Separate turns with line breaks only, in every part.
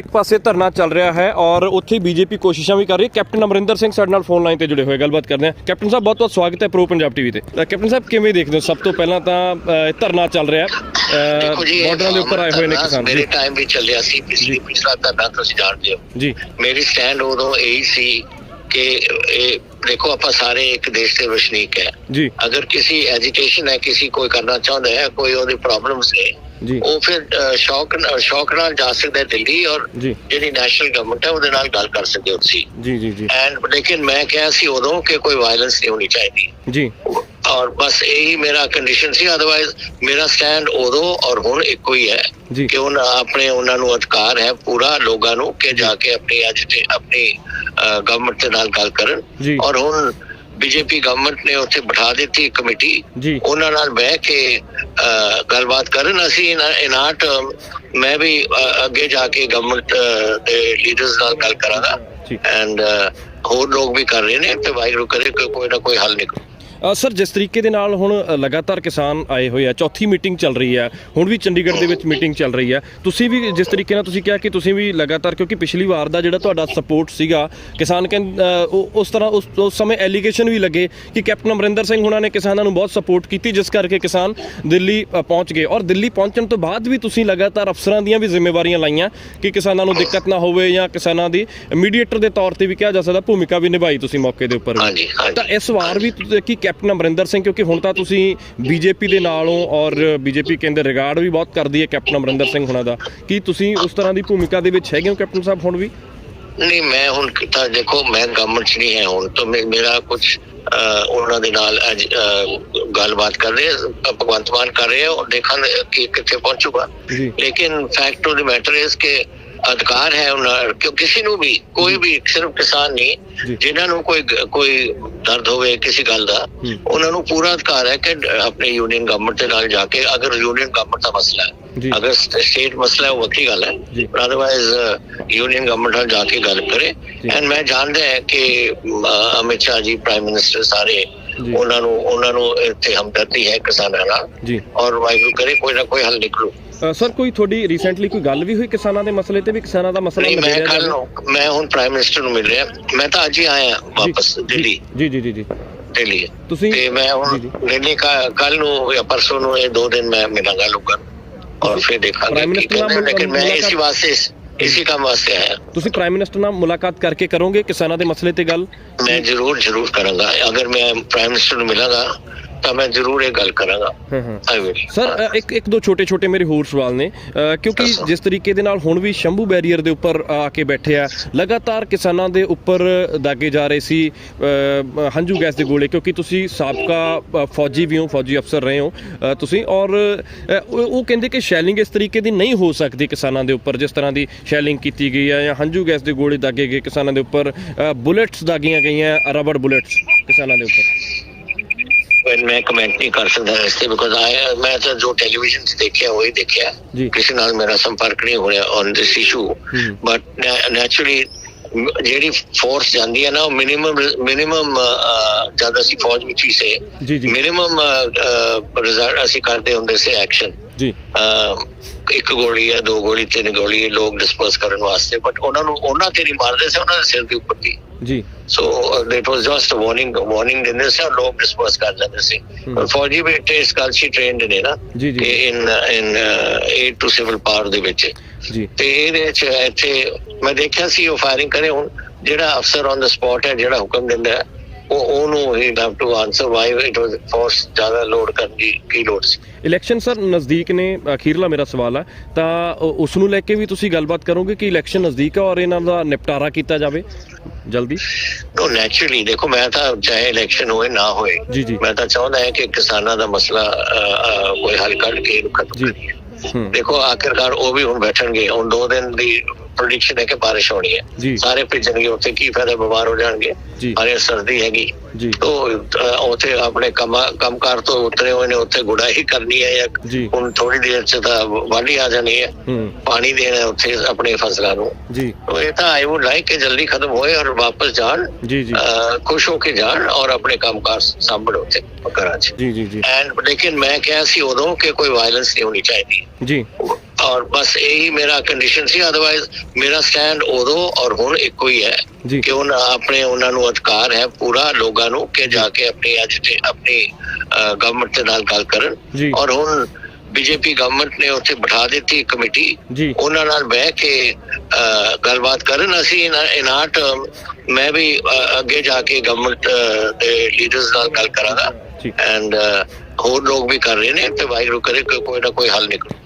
ਇੱਕ ਪਾਸੇ ਧਰਨਾ ਚੱਲ ਰਿਹਾ ਹੈ ਔਰ ਉੱਥੇ ਬੀਜੇਪੀ ਕੋਸ਼ਿਸ਼ਾਂ ਵੀ ਕਰ ਰਹੀ ਹੈ। ਕੈਪਟਨ ਅਮਰਿੰਦਰ ਸਿੰਘ ਸਾਡੇ ਨਾਲ ਫੋਨ ਲਾਈਨ ਤੇ ਜੁੜੇ ਹੋਏ ਗੱਲਬਾਤ ਕਰਦੇ ਹਾਂ। ਕੈਪਟਨ ਸਾਹਿਬ ਬਹੁਤ ਬਹੁਤ ਸਵਾਗਤ ਹੈ ਪ੍ਰੋ ਪੰਜਾਬ ਟੀਵੀ ਤੇ। ਕੈਪਟਨ ਸਾਹਿਬ ਕਿਵੇਂ ਦੇਖਦੇ ਹੋ? ਸਭ ਤੋਂ ਪਹਿਲਾਂ ਤਾਂ ਇਹ ਧਰਨਾ ਚੱਲ ਰਿਹਾ ਹੈ। ਬਾਰਡਰਾਂ ਦੇ ਉੱਪਰ ਆਏ ਹੋਏ ਨੇ ਕਿਸਾਨ
ਮੇਰੇ ਟਾਈਮ ਵੀ ਚੱਲਿਆ ਸੀ ਪਿਛਲੀ ਪਿਛਲਾ ਧਰਨਾ ਤੁਸੀਂ ਜਾਣਦੇ ਹੋ।
ਜੀ।
ਮੇਰੀ ਸਟੈਂਡ ਉਦੋਂ ਇਹੀ ਸੀ ਕਿ ਇਹ ਦੇਖੋ ਆਪਾਂ ਸਾਰੇ ਇੱਕ ਦੇਸ਼ ਦੇ ਵਸਨੀਕ ਹੈ।
ਜੀ।
ਅਗਰ ਕਿਸੇ ਐਜੀਟੇਸ਼ਨ ਹੈ ਕਿਸੇ ਕੋਈ ਕਰਨਾ ਚਾਹੁੰਦਾ ਹੈ ਕੋਈ ਉਹਦੀ ਪ੍ਰੋਬਲਮਸ ਨੇ
ਜੀ।
ਉਹ ਫਿਰ ਸ਼ੌਕ ਸ਼ੌਕ ਨਾਲ ਜਾ ਸਕਦਾ ਦਿੱਲੀ ਔਰ ਜਿਹੜੀ ਨੈਸ਼ਨਲ ਗਵਰਨਮੈਂਟ ਹੈ ਉਹਦੇ ਨਾਲ ਗੱਲ ਕਰ ਸਕਦੇ ਹੋ ਤੁਸੀਂ
ਜੀ ਜੀ ਜੀ।
ਐਂਡ ਲੇਕਿਨ ਮੈਂ ਕਿਹਾ ਸੀ ਉਦੋਂ ਕਿ ਕੋਈ ਵਾਇਲੈਂਸ ਨਹੀਂ ਹੋਣੀ ਚਾਹੀਦੀ।
ਜੀ।
ਔਰ ਬਸ ਇਹੀ ਮੇਰਾ ਕੰਡੀਸ਼ਨ ਸੀ ਅਦਰਵਾਇਜ਼ ਮੇਰਾ ਸਟੈਂਡ ਉਦੋਂ ਔਰ ਹੁਣ ਇੱਕੋ ਹੀ ਹੈ ਕਿ ਉਹਨਾਂ ਆਪਣੇ ਉਹਨਾਂ ਨੂੰ ਅਧਿਕਾਰ ਹੈ ਪੂਰਾ ਲੋਕਾਂ ਨੂੰ ਕਿ ਜਾ। ਕੇ ਆਪਣੀ ਅੱਜ ਤੇ ਆਪਣੀ ਗਵਰਨਮੈਂਟ ਦੇ ਨਾਲ ਗੱਲ ਕਰਨ। ਔਰ ਹੁਣ ਬੀਜੇਪੀ ਗਵਰਨਮੈਂਟ ਨੇ ਉੱਥੇ ਬਿਠਾ ਦਿੱਤੀ ਕਮੇਟੀ। ਉਹਨਾਂ ਨਾਲ ਬਹਿ ਕੇ ਗੱਲਬਾਤ ਕਰਨ। ਅਸੀਂ ਇਨ ਟਰਮ ਮੈਂ ਵੀ ਅੱਗੇ ਜਾ ਕੇ ਗਵਰਨਮੈਂਟ ਦੇ ਲੀਡਰਸ ਨਾਲ ਗੱਲ ਕਰਾਂਗਾ। ਐਂਡ ਹੋਰ ਲੋਕ ਵੀ ਕਰ ਰਹੇ ਨੇ ਤੇ ਵਾਹਿਗੁਰੂ ਕਰੇ ਕੋਈ ਨਾ ਕੋਈ ਹੱਲ ਨਿਕਲੇ।
ਸਰ ਜਿਸ ਤਰੀਕੇ ਦੇ ਨਾਲ ਹੁਣ ਲਗਾਤਾਰ ਕਿਸਾਨ ਆਏ ਹੋਏ ਆ ਚੌਥੀ ਮੀਟਿੰਗ ਚੱਲ ਰਹੀ ਹੈ ਹੁਣ ਵੀ ਚੰਡੀਗੜ੍ਹ ਦੇ ਵਿੱਚ ਮੀਟਿੰਗ ਚੱਲ ਰਹੀ ਹੈ ਤੁਸੀਂ ਵੀ ਜਿਸ ਤਰੀਕੇ ਨਾਲ ਤੁਸੀਂ ਕਿਹਾ ਕਿ ਤੁਸੀਂ ਵੀ ਲਗਾਤਾਰ ਕਿਉਂਕਿ ਪਿਛਲੀ ਵਾਰ ਦਾ ਜਿਹੜਾ ਤੁਹਾਡਾ ਸਪੋਰਟ ਸੀਗਾ ਕਿਸਾਨ ਉਸ ਤਰ੍ਹਾਂ ਉਸ ਸਮੇਂ ਐਲੀਗੇਸ਼ਨ ਵੀ ਲੱਗੇ ਕਿ ਕੈਪਟਨ ਅਮਰਿੰਦਰ ਸਿੰਘ ਹੁਣਾਂ ਨੇ ਕਿਸਾਨਾਂ ਨੂੰ ਬਹੁਤ ਸਪੋਰਟ ਕੀਤੀ ਜਿਸ ਕਰਕੇ ਕਿਸਾਨ ਦਿੱਲੀ ਪਹੁੰਚ ਗਏ ਔਰ ਦਿੱਲੀ ਪਹੁੰਚਣ ਤੋਂ ਬਾਅਦ ਵੀ ਤੁਸੀਂ ਲਗਾਤਾਰ ਅਫਸਰਾਂ ਦੀਆਂ ਵੀ ਜ਼ਿੰਮੇਵਾਰੀਆਂ ਲਾਈਆਂ ਕਿ ਕਿਸਾਨਾਂ ਨੂੰ ਦਿੱਕਤ ਨਾ ਹੋਵੇ ਜਾਂ ਕਿਸਾਨਾਂ ਦੀ ਮੀਡੀਏਟਰ ਦੇ ਤੌਰ ਤੇ ਵੀ ਕਿਹਾ ਜਾ ਸਕਦਾ ਭੂਮਿਕਾ ਵੀ ਨਿਭਾਈ ਤੁਸੀਂ ਮੌਕੇ ਦੇ ਉੱਪਰ। ਤਾਂ ਇਸ ਵਾਰ ਵੀ ਕੀ ਕੈਪਟਨ ਅਮਰਿੰਦਰ ਸਿੰਘ ਕਿਉਂਕਿ ਹੁਣ ਤਾਂ ਤੁਸੀਂ ਬੀਜੇਪੀ ਦੇ ਨਾਲੋਂ ਔਰ ਬੀਜੇਪੀ ਕਹਿੰਦੇ ਰਿਗਾਰਡ ਵੀ ਬਹੁਤ ਕਰਦੀ ਹੈ ਕੈਪਟਨ ਅਮਰਿੰਦਰ ਸਿੰਘ ਹੁਣਾਂ ਦਾ। ਕੀ ਤੁਸੀਂ ਉਸ ਤਰ੍ਹਾਂ ਦੀ ਭੂਮਿਕਾ ਦੇ ਵਿੱਚ ਹੈਗੇ ਹੋ ਕੈਪਟਨ ਸਾਹਿਬ ਹੁਣ ਵੀ?
ਨਹੀਂ ਮੈਂ ਹੁਣ ਤਾਂ ਦੇਖੋ ਮੈਂ ਗਵਰਨਮੈਂਟ 'ਚ ਨਹੀਂ ਹੈ ਹੁਣ ਤਾਂ ਮੇਰਾ ਕੁਝ ਉਹਨਾਂ ਦੇ ਨਾਲ ਅੱਜ ਗੱਲਬਾਤ ਕਰ ਰਹੇ ਆ, ਭਗਵੰਤ ਮਾਨ ਕਰ ਰਹੇ ਆ ਉਹ ਦੇਖਣ ਕਿ ਕਿੱਥੇ ਪਹੁੰਚੂਗਾ। ਲੇਕਿਨ ਫੈਕਟ ਆਫ ਦ ਮੈਟਰ ਇਸ ਕਿ ਅਧਿਕਾਰ ਹੈ ਉਹਨਾਂ ਕਿ ਕਿਸੇ ਨੂੰ ਵੀ ਕੋਈ ਵੀ ਸਿਰਫ ਕਿਸਾਨ। ਨਹੀਂ ਜਿਨ੍ਹਾਂ ਨੂੰ ਕੋਈ ਕੋਈ ਦਰਦ ਹੋਵੇ ਕਿਸੇ ਗੱਲ ਦਾ। ਉਹਨਾਂ ਨੂੰ ਪੂਰਾ ਅਧਿਕਾਰ ਹੈ ਕਿ ਆਪਣੇ ਯੂਨੀਅਨ ਗਵਰਨਮੈਂਟ ਦੇ ਨਾਲ ਜਾ ਕੇ ਅਗਰ ਯੂਨੀਅਨ ਗਵਰਨਮੈਂਟ ਦਾ ਮਸਲਾ। ਹੈ ਅਗਰ ਸਟੇਟ ਮਸਲਾ ਹੈ ਉਹ ਵੱਖਰੀ ਗੱਲ ਹੈ
ਜੀ।
ਅਦਰਵਾਈਜ਼ ਯੂਨੀਅਨ ਗਵਰਨਮੈਂਟ ਨਾਲ ਜਾ ਕੇ ਗੱਲ ਕਰੇ। ਐਂਡ ਮੈਂ ਜਾਣਦਾ ਹੈ ਕਿ ਅਮ, ਅਮਿਤ ਸ਼ਾਹ ਜੀ ਪ੍ਰਾਈਮ ਮਿਨਿਸਟਰ ਸਾਰੇ। ਉਹਨਾਂ ਨੂੰ ਉਹਨਾਂ ਨੂੰ ਇੱਥੇ ਹਮਦਰਦੀ ਹੈ ਕਿਸਾਨਾਂ ਨਾਲ
ਜੀ
ਔਰ ਵਾਹਿਗੁਰੂ ਕਰੇ ਕੋਈ ਨਾ ਕੋਈ ਹੱਲ ਨਿਕਲੂ
ਸਰ ਕੋਈ ਤੁਹਾਡੀ ਰੀਸੈਂਟਲੀ ਕੋਈ ਗੱਲ ਵੀ ਹੋਈ ਕਿਸਾਨਾਂ ਦੇ ਮਸਲੇ ਤੇ ਵੀ? ਕਿਸਾਨਾਂ ਦਾ ਮਸਲਾ
ਨਹੀਂ ਮੈਂ ਕੱਲ ਮੈਂ ਹੁਣ ਪ੍ਰਾਈਮ ਮਿਨਿਸਟਰ ਨੂੰ ਮਿਲ ਰਿਹਾ। ਮੈਂ ਤਾਂ ਅੱਜ ਹੀ ਆਇਆ ਵਾਪਸ ਦਿੱਲੀ।
ਜੀ ਜੀ ਜੀ ਜੀ।
ਦਿੱਲੀ।
ਤੁਸੀਂ
ਤੇ ਮੈਂ ਹੁਣ। ਦਿੱਲੀ ਕੱਲ ਨੂੰ ਜਾਂ ਪਰਸੋਂ ਨੂੰ ਇਹ ਦੋ ਦਿਨ ਮੈਂ ਮਿਲਾਂਗਾ ਲੋਕਾਂ ਔਰ ਫਿਰ ਦੇਖਾਂਗੇ
ਪ੍ਰਾਈਮ ਮਿਨਿਸਟਰ ਨਾਲ
ਲੇਕਿਨ ਮੈਂ ਇਸੇ ਵਾਸਤੇ ਇਸੇ ਕੰਮ ਵਾਸਤੇ ਆਇਆ।
ਤੁਸੀਂ ਪ੍ਰਾਈਮ ਮਿਨਿਸਟਰ ਨਾਲ ਮੁਲਾਕਾਤ ਕਰਕੇ ਕਰੋਗੇ ਕਿਸਾਨਾਂ ਦੇ ਮਸਲੇ ਤੇ ਗੱਲ?
ਮੈਂ ਜ਼ਰੂਰ ਜ਼ਰੂਰ ਕਰਾਂਗਾ। ਅਗਰ ਮੈਂ ਪ੍ਰਾਈਮ ਮਿਨਿਸਟਰ ਨੂੰ ਮਿਲਾਂਗਾ ਤਾਂ ਮੈਂ ਜ਼ਰੂਰ ਇਹ ਗੱਲ ਕਰਾਂਗਾ।
ਸਰ ਇੱਕ ਇੱਕ ਦੋ ਛੋਟੇ ਛੋਟੇ ਮੇਰੇ ਹੋਰ ਸਵਾਲ ਨੇ। ਕਿਉਂਕਿ। ਜਿਸ ਤਰੀਕੇ ਦੇ ਨਾਲ ਹੁਣ ਵੀ ਸ਼ੰਭੂ ਬੈਰੀਅਰ ਦੇ ਉੱਪਰ ਆ ਕੇ ਬੈਠੇ ਆ ਲਗਾਤਾਰ ਕਿਸਾਨਾਂ ਦੇ ਉੱਪਰ ਦਾਗੇ ਜਾ ਰਹੇ ਸੀ ਹੰਝੂ ਗੈਸ ਦੇ ਗੋਲੇ ਕਿਉਂਕਿ ਤੁਸੀਂ ਸਾਬਕਾ ਫੌਜੀ ਵੀ ਹੋ ਫੌਜੀ ਅਫਸਰ ਰਹੇ ਹੋ ਤੁਸੀਂ ਔਰ ਉਹ ਕਹਿੰਦੇ ਕਿ ਸ਼ੈਲਿੰਗ ਇਸ ਤਰੀਕੇ ਦੀ ਨਹੀਂ ਹੋ ਸਕਦੀ ਕਿਸਾਨਾਂ ਦੇ ਉੱਪਰ ਜਿਸ ਤਰ੍ਹਾਂ ਦੀ ਸ਼ੈਲਿੰਗ ਕੀਤੀ ਗਈ ਹੈ ਜਾਂ ਹੰਝੂ ਗੈਸ ਦੇ ਗੋਲੇ ਦਾਗੇ ਗਏ ਕਿਸਾਨਾਂ ਦੇ ਉੱਪਰ ਬੁਲੇਟਸ ਦਾਗੀਆਂ ਗਈਆਂ ਰਬੜ ਬੁਲੇਟਸ ਕਿਸਾਨਾਂ ਦੇ ਉੱਪਰ।
When ਮੈਂ ਕਮੈਂਟ ਨਹੀਂ ਕਰ ਸਕਦਾ ਇਸ ਤੇ ਬਿਕੋਜ਼ ਆਈ ਮੈਂ ਤਾਂ ਜੋ ਟੈਲੀਵਿਜ਼ਨ 'ਤੇ ਦੇਖਿਆ ਉਹੀ ਦੇਖਿਆ
ਜੀ।
ਕਿਸੇ ਨਾਲ ਮੇਰਾ ਸੰਪਰਕ ਨਹੀਂ ਹੋਇਆ on this issue. But naturally ਜਿਹੜੀ ਫੋਰਸ ਜਾਂਦੀ ਹੈ ਨਾ ਉਹ ਮਿਨੀਮਮ ਮਿਨੀਮਮ ਜਦ ਅਸੀਂ ਫੌਜ ਵਿੱਚ ਹੀ ਸੇ
ਜੀ, ਜੀ।
ਮਿਨੀਮਮ ਰਿਜ਼ਲਟ ਅਸੀਂ ਕਰਦੇ ਹੁੰਦੇ ਸੀ ਐਕਸ਼ਨ
ਜੀ
ਇੱਕ ਗੋਲੀ ਹੈ ਦੋ ਗੋਲੀ ਤਿੰਨ ਗੋਲੀ ਲੋਕ ਡਿਸਪਰਸ ਕਰਨ ਵਾਸਤੇ ਬਟ ਉਹਨਾਂ ਨੂੰ ਉਹਨਾਂ ਤੇ ਨਹੀਂ ਮਾਰਦੇ ਸੀ ਉਹਨਾਂ ਦੇ ਸਿਰ ਦੇ ਉੱਪਰ ਦੀ
ਜੀ।
So that was just warning warning ਦਿੰਦੇ ਸੀ ਔਰ ਲੋਕ ਡਿਸਪਰਸ ਕਰ ਜਾਂਦੇ ਸੀ। ਪਰ ਫੌਜੀ ਵੀ ਇਸ ਗੱਲ ਸੀ ਟ੍ਰੇਨਡ ਨੇ ਨਾ। ਕਿ in in aid to civil power ਦੇ ਵਿੱਚ।
ਜੀ
ਤੇ ਇਹਦੇ ਵਿੱਚ ਇੱਥੇ ਮੈਂ ਦੇਖਿਆ ਸੀ ਉਹ ਫਾਇਰਿੰਗ ਕਰੇ ਹੁਣ। ਜਿਹੜਾ ਅਫਸਰ ਔਨ ਦਾ ਸਪੌਟ ਹੈ ਜਿਹੜਾ ਹੁਕਮ ਦਿੰਦਾ ਹੈ। ਉਹ ਉਹਨੂੰ ਹੀ have to answer why it was force ਜ਼ਿਆਦਾ ਲੋਡ ਕਰਨ ਦੀ ਕੀ ਲੋਡ ਸੀ।
ਇਲੈਕਸ਼ਨ ਸਰ ਨਜ਼ਦੀਕ ਨੇ ਅਖੀਰਲਾ ਮੇਰਾ ਸਵਾਲ ਹੈ ਤਾਂ ਉਸ ਨੂੰ ਲੈ ਕੇ ਵੀ ਤੁਸੀਂ ਗੱਲਬਾਤ ਕਰੋਗੇ ਕਿ ਇਲੈਕਸ਼ਨ ਨਜ਼ਦੀਕ ਹੈ ਔਰ ਇਹਨਾਂ ਦਾ ਨਿਪਟਾਰਾ ਕੀਤਾ ਜਾਵੇ? ਜਲਦੀ।
ਨੋ ਨੈਚੁਰਲੀ ਦੇਖੋ ਮੈਂ ਤਾਂ ਚਾਹੇ ਇਲੈਕਸ਼ਨ ਹੋਏ ਨਾ ਹੋਏ। ਮੈਂ ਤਾਂ ਚਾਹੁੰਦਾ ਹਾਂ ਕਿ ਕਿਸਾਨਾਂ ਦਾ ਮਸਲਾ ਕੋਈ ਹੱਲ ਕੱਢ ਕੇ ਇਹਨੂੰ ਖਤਮ। ਕਰੀਏ। ਦੇਖੋ ਆਖਿਰਕਾਰ ਉਹ ਵੀ ਹੁਣ ਬੈਠਣਗੇ। ਹੁਣ ਦੋ ਦਿਨ ਦੀ ਪ੍ਰੈਡਿਕਸ਼ਨ ਹੈ ਕਿ ਬਾਰਿਸ਼ ਹੋਣੀ ਹੈ। ਸਾਰੇ ਭਿੱਜਣਗੇ ਉੱਥੇ ਕੀ ਫਾਇਦਾ ਬਿਮਾਰ ਹੋ ਜਾਣਗੇ। ਅਰੇ ਸਰਦੀ ਹੈਗੀ। ਤੋ ਉੱਥੇ ਆਪਣੇ ਕੰਮ ਕੰਮਕਾਰ ਤੋਂ ਉਤਰੇ ਹੋਏ ਨੇ ਉੱਥੇ ਗੁੜਾਈ ਕਰਨੀ ਹੈ
ਜੀ।
ਹੁਣ ਥੋੜੀ ਦੇਰ ਚ ਤਾਂ ਵਾਢੀ ਆ ਜਾਣੀ ਹੈ। ਪਾਣੀ ਦੇਣਾ ਉੱਥੇ ਆਪਣੇ ਫਸਲਾਂ ਨੂੰ।
ਜੀ।
ਤੋ ਇਹ ਤਾਂ ਆਈ ਊਡ ਲਾਈਕ ਕਿ ਜਲਦੀ ਖਤਮ ਹੋਏ ਔਰ ਵਾਪਸ ਜਾਣ।
ਜੀ ਜੀ।
ਖੁਸ਼ ਹੋ ਕੇ ਜਾਣ ਔਰ ਆਪਣੇ ਕੰਮਕਾਰ ਸਾਂਭਣ ਉੱਥੇ ਘਰਾਂ 'ਚ।
ਜੀ ਜੀ ਜੀ।
ਐਂਡ ਲੇਕਿਨ ਮੈਂ ਕਿਹਾ ਸੀ ਉਦੋਂ ਕਿ ਕੋਈ ਵਾਇਲੈਂਸ ਨਹੀਂ ਹੋਣੀ ਚਾਹੀਦੀ।
ਜੀ।
ਔਰ ਬਸ ਇਹੀ ਮੇਰਾ ਕੰਡੀਸ਼ਨ ਸੀ ਅਦਰਵਾਇਜ਼ ਮੇਰਾ ਸਟੈਂਡ ਉਦੋਂ ਔਰ ਹੁਣ ਇੱਕੋ ਹੀ ਹੈ ਕਿ ਉਹਨਾਂ ਆਪਣੇ ਉਹਨਾਂ ਨੂੰ ਅਧਿਕਾਰ ਹੈ ਪੂਰਾ ਲੋਕਾਂ ਨੂੰ ਕਿ ਜਾ ਕੇ ਆਪਣੀ ਅੱਜ ਤੇ ਆਪਣੀ ਗਵਰਨਮੈਂਟ ਦੇ ਨਾਲ ਗੱਲ ਕਰਨ। ਔਰ ਹੁਣ ਬੀਜੇਪੀ ਗਵਰਨਮੈਂਟ ਨੇ ਉੱਥੇ ਬਿਠਾ ਦਿੱਤੀ ਕਮੇਟੀ। ਉਹਨਾਂ ਨਾਲ ਬਹਿ ਕੇ ਗੱਲਬਾਤ ਕਰਨ। ਅਸੀਂ ਇਨਾ ਟਰਮ ਮੈਂ ਵੀ ਅੱਗੇ ਜਾ ਕੇ ਗਵਰਨਮੈਂਟ ਦੇ ਲੀਡਰਸ ਨਾਲ ਗੱਲ ਕਰਾਂਗਾ। ਐਂਡ ਹੋਰ ਲੋਕ ਵੀ ਕਰ ਰਹੇ ਨੇ ਤੇ ਵਾਹਿਗੁਰੂ ਕਰੇ ਕੋਈ ਨਾ ਕੋਈ ਹੱਲ ਨਿਕਲੇ।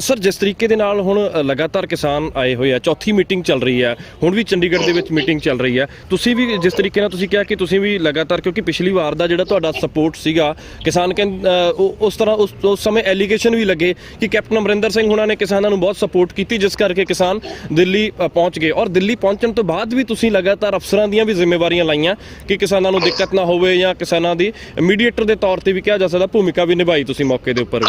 ਸਰ ਜਿਸ ਤਰੀਕੇ ਦੇ ਨਾਲ ਹੁਣ ਲਗਾਤਾਰ ਕਿਸਾਨ ਆਏ ਹੋਏ ਆ ਚੌਥੀ ਮੀਟਿੰਗ ਚੱਲ ਰਹੀ ਹੈ ਹੁਣ ਵੀ ਚੰਡੀਗੜ੍ਹ ਦੇ ਵਿੱਚ ਮੀਟਿੰਗ ਚੱਲ ਰਹੀ ਹੈ ਤੁਸੀਂ ਵੀ ਜਿਸ ਤਰੀਕੇ ਨਾਲ ਤੁਸੀਂ ਕਿਹਾ ਕਿ ਤੁਸੀਂ ਵੀ ਲਗਾਤਾਰ ਕਿਉਂਕਿ ਪਿਛਲੀ ਵਾਰ ਦਾ ਜਿਹੜਾ ਤੁਹਾਡਾ ਸਪੋਰਟ ਸੀਗਾ ਕਿਸਾਨ ਕਹਿੰ- ਉਸ ਤਰ੍ਹਾਂ ਉਸ ਸਮੇਂ ਐਲੀਗੇਸ਼ਨ ਵੀ ਲੱਗੇ ਕਿ ਕੈਪਟਨ ਅਮਰਿੰਦਰ ਸਿੰਘ ਹੁਣਾਂ ਨੇ ਕਿਸਾਨਾਂ ਨੂੰ ਬਹੁਤ ਸਪੋਰਟ ਕੀਤੀ ਜਿਸ ਕਰਕੇ ਕਿਸਾਨ ਦਿੱਲੀ ਪਹੁੰਚ ਗਏ। ਔਰ ਦਿੱਲੀ ਪਹੁੰਚਣ ਤੋਂ ਬਾਅਦ ਵੀ ਤੁਸੀਂ ਲਗਾਤਾਰ ਅਫਸਰਾਂ ਦੀਆਂ ਵੀ ਜ਼ਿੰਮੇਵਾਰੀਆਂ ਲਾਈਆਂ ਕਿ ਕਿਸਾਨਾਂ ਨੂੰ ਦਿੱਕਤ ਨਾ ਹੋਵੇ ਜਾਂ ਕਿਸਾਨਾਂ ਦੀ ਮੀਡੀਏਟਰ ਦੇ ਤੌਰ ਤੇ ਵੀ ਕਿਹਾ ਜਾ ਸਕਦਾ ਭੂਮਿਕਾ ਵੀ ਨਿਭਾਈ ਤੁਸੀਂ ਮੌਕੇ ਦੇ ਉੱਪਰ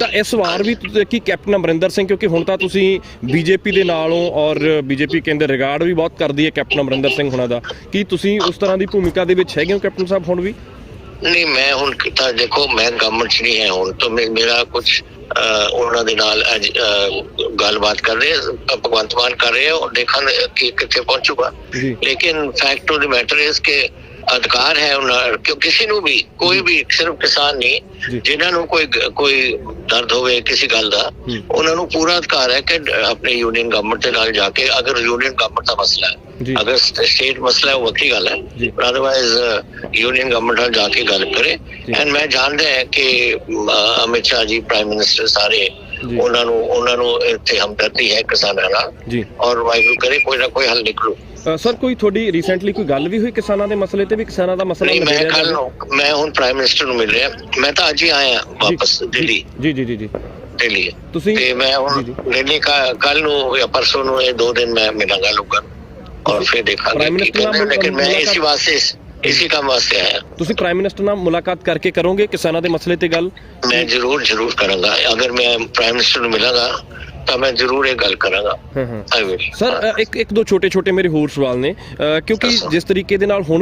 ਤਾਂ ਇਸ ਵਾਰ ਵੀ ਤੁਸੀਂ ਕੀ ਕੈਪਟਨ ਅਮਰਿੰਦਰ ਸਿੰਘ ਕਿਉਂਕਿ ਹੁਣ ਤਾਂ ਤੁਸੀਂ ਬੀਜੇਪੀ ਦੇ ਨਾਲੋਂ ਔਰ ਬੀਜੇਪੀ ਕਹਿੰਦੇ ਰਿਗਾਰਡ ਵੀ ਬਹੁਤ ਕਰਦੀ ਹੈ ਕੈਪਟਨ ਅਮਰਿੰਦਰ ਸਿੰਘ ਹੁਣਾਂ ਦਾ। ਕੀ ਤੁਸੀਂ ਉਸ ਤਰ੍ਹਾਂ ਦੀ ਭੂਮਿਕਾ ਦੇ ਵਿੱਚ ਹੈਗੇ ਹੋ ਕੈਪਟਨ ਸਾਹਿਬ ਹੁਣ ਵੀ?
ਨਹੀਂ ਮੈਂ ਹੁਣ ਤਾਂ ਦੇਖੋ ਮੈਂ ਗਵਰਨਮੈਂਟ 'ਚ ਨਹੀਂ ਹੈ ਹੁਣ ਤਾਂ ਮੇਰਾ ਕੁਝ ਉਹਨਾਂ ਦੇ ਨਾਲ ਅੱਜ ਗੱਲਬਾਤ ਕਰ ਰਹੇ ਆ, ਭਗਵੰਤ ਮਾਨ ਕਰ ਰਹੇ ਆ ਔਰ ਦੇਖਣ ਕਿ ਕਿੱਥੇ ਪਹੁੰਚੂਗਾ। ਲੇਕਿਨ ਫੈਕਟ ਆਫ ਦ ਮੈਟਰ ਇਸ ਕਿ ਅਧਿਕਾਰ ਹੈ ਉਹਨਾਂ ਕਿ ਕਿਸੇ ਨੂੰ ਵੀ ਕੋਈ ਵੀ ਸਿਰਫ ਕਿਸਾਨ। ਨਹੀਂ ਜਿਨ੍ਹਾਂ ਨੂੰ ਕੋਈ ਕੋਈ ਦਰਦ ਹੋਵੇ ਕਿਸੇ ਗੱਲ ਦਾ। ਉਹਨਾਂ ਨੂੰ ਪੂਰਾ ਅਧਿਕਾਰ ਹੈ ਕਿ ਆਪਣੇ ਯੂਨੀਅਨ ਗਵਰਨਮੈਂਟ ਦੇ ਨਾਲ ਜਾ ਕੇ ਅਗਰ ਯੂਨੀਅਨ ਗਵਰਨਮੈਂਟ ਦਾ ਮਸਲਾ। ਹੈ ਅਗਰ ਸਟੇਟ ਮਸਲਾ ਹੈ ਉਹ ਵੱਖਰੀ ਗੱਲ। ਹੈ ਅਦਰਵਾਈਜ਼ ਯੂਨੀਅਨ ਗਵਰਨਮੈਂਟ ਨਾਲ ਜਾ ਕੇ ਗੱਲ ਕਰੇ। ਐਂਡ ਮੈਂ ਜਾਣਦਾ ਹਾਂ ਕਿ ਅਮ, ਅਮਿਤ ਸ਼ਾਹ ਜੀ ਪ੍ਰਾਈਮ ਮਿਨਿਸਟਰ ਸਾਰੇ। ਉਹਨਾਂ ਨੂੰ ਉਹਨਾਂ ਨੂੰ ਇੱਥੇ ਹਮਦਰਦੀ ਹੈ ਕਿਸਾਨਾਂ ਨਾਲ
ਜੀ
ਔਰ ਵਾਹਿਗੁਰੂ ਕਰੇ ਕੋਈ ਨਾ ਕੋਈ ਹੱਲ ਨਿਕਲੂ
ਸਰ ਕੋਈ ਤੁਹਾਡੀ ਰੀਸੈਂਟਲੀ ਕੋਈ ਗੱਲ ਵੀ ਹੋਈ ਕਿਸਾਨਾਂ ਦੇ ਮਸਲੇ ਤੇ ਵੀ? ਕਿਸਾਨਾਂ ਦਾ ਮਸਲਾ
ਨਹੀਂ ਮੈਂ ਕੱਲ? ਨੂੰ ਮੈਂ ਹੁਣ ਪ੍ਰਾਈਮ ਮਿਨਿਸਟਰ ਨੂੰ ਮਿਲ ਰਿਹਾ। ਮੈਂ ਤਾਂ ਅੱਜ ਹੀ ਆਇਆ ਵਾਪਸ ਦਿੱਲੀ।
ਜੀ ਜੀ ਜੀ ਜੀ।
ਦਿੱਲੀ।
ਤੁਸੀਂ
ਤੇ ਮੈਂ ਹੁਣ ਦਿੱਲੀ ਕੱਲ ਨੂੰ ਜਾਂ ਪਰਸੋਂ ਨੂੰ ਇਹ ਦੋ ਦਿਨ ਮੈਂ ਮਿਲਾਂਗਾ ਲੋਕਾਂ ਨੂੰ। ਔਰ ਫਿਰ ਦੇਖਾਂਗੇ
ਪ੍ਰਾਈਮ ਮਿਨਿਸਟਰ ਨਾਲ
ਲੇਕਿਨ ਮੈਂ ਇਸੇ ਵਾਸਤੇ ਇਸੇ ਕੰਮ ਵਾਸਤੇ ਆਇਆ।
ਤੁਸੀਂ ਪ੍ਰਾਈਮ ਮਿਨਿਸਟਰ ਨਾਲ ਮੁਲਾਕਾਤ ਕਰਕੇ ਕਰੋਗੇ ਕਿਸਾਨਾਂ ਦੇ ਮਸਲੇ ਤੇ ਗੱਲ?
ਮੈਂ ਜ਼ਰੂਰ ਜ਼ਰੂਰ ਕਰਾਂਗਾ। ਅਗਰ ਮੈਂ ਪ੍ਰਾਈਮ ਮਿਨਿਸਟਰ ਨੂੰ ਮਿਲਾਂਗਾ ਤਾਂ ਮੈਂ ਜ਼ਰੂਰ ਇਹ ਗੱਲ ਕਰਾਂਗਾ।
ਹਾਂ ਹਾਂ। ਸਰ ਇੱਕ ਇੱਕ ਦੋ ਛੋਟੇ ਛੋਟੇ ਮੇਰੇ ਹੋਰ ਸਵਾਲ ਨੇ। ਕਿਉਂਕਿ। ਜਿਸ ਤਰੀਕੇ ਦੇ ਨਾਲ ਹੁਣ